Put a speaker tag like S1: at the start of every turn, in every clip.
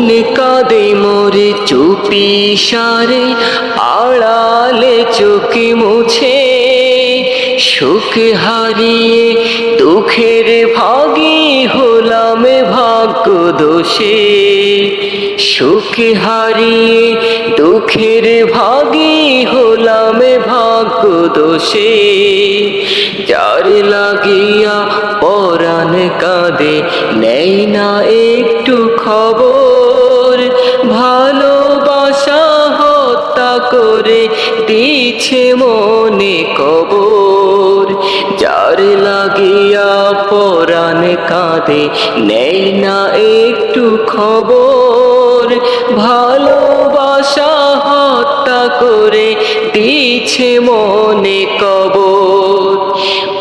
S1: মন কাঁদে মোরে চুপি সারে, আড়ালে চোখে মুছে। সুখ হারিয়ে দুঃখের ভাগী হলাম ভাগ্য দোষে সুখ হারিয়ে দুঃখের ভাগী হলাম ভাগ্য দোষে যার লাগিয়া পরাণ কাঁদে, নেই না একটু খবর। করে দিছে মনে কবর। যার লাগিয়া পরাণ কাঁদে, নেই না একটু খবর। ভালোবাসা হত্যা করে দিছে মনে কবর।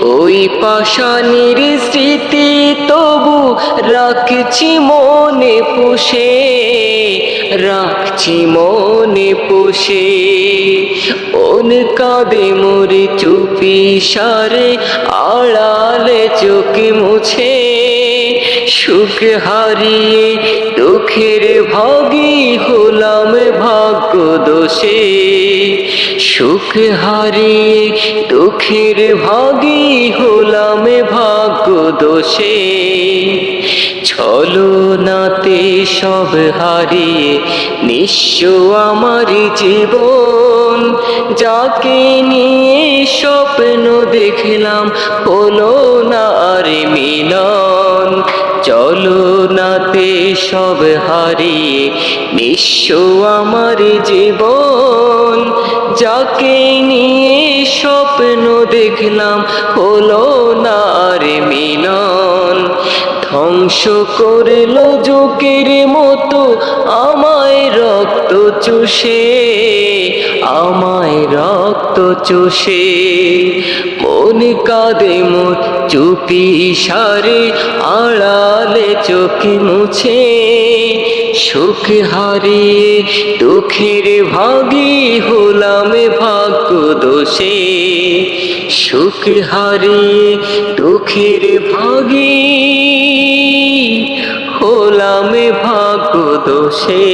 S1: ওই পাশানির স্মৃতি তবু রাখছি মনে পুষে, রাখছি মনে পুষে। ওন কাঁদে মোর চুপি সারে, আড়ালে চোখে মুছে। সুখ হারিয়ে দুঃখের ভাগী হলাম ভাগ্য দোষে সুখ হারিয়ে দুঃখের ভাগী হলাম ভাগ্য দোষে ছলো নাতে সব হারিয়ে নিঃস্ব আমার জীবন। যাকে নিয়ে স্বপ্ন দেখলাম হলো না আর মিলন। চলো নাতে সব হারিয়ে নিঃস্ব আমার জীবন। যাকে নিয়ে স্বপ্ন দেখলাম হলো না রে মিলন। ধ্বংস করল যোগের মতো, আমায় রক্ত চুষে, আমায় রক্ত চুষে। মন কাঁদে মোর চুপি সারে, আড়ালে চোখে মুছে। সুখ হারিয়ে দুঃখের ভাগি হলাম ভাগ্য দোষে সুখ হারিয়ে দুঃখের ভাগি হলাম ভাগ্য দোষে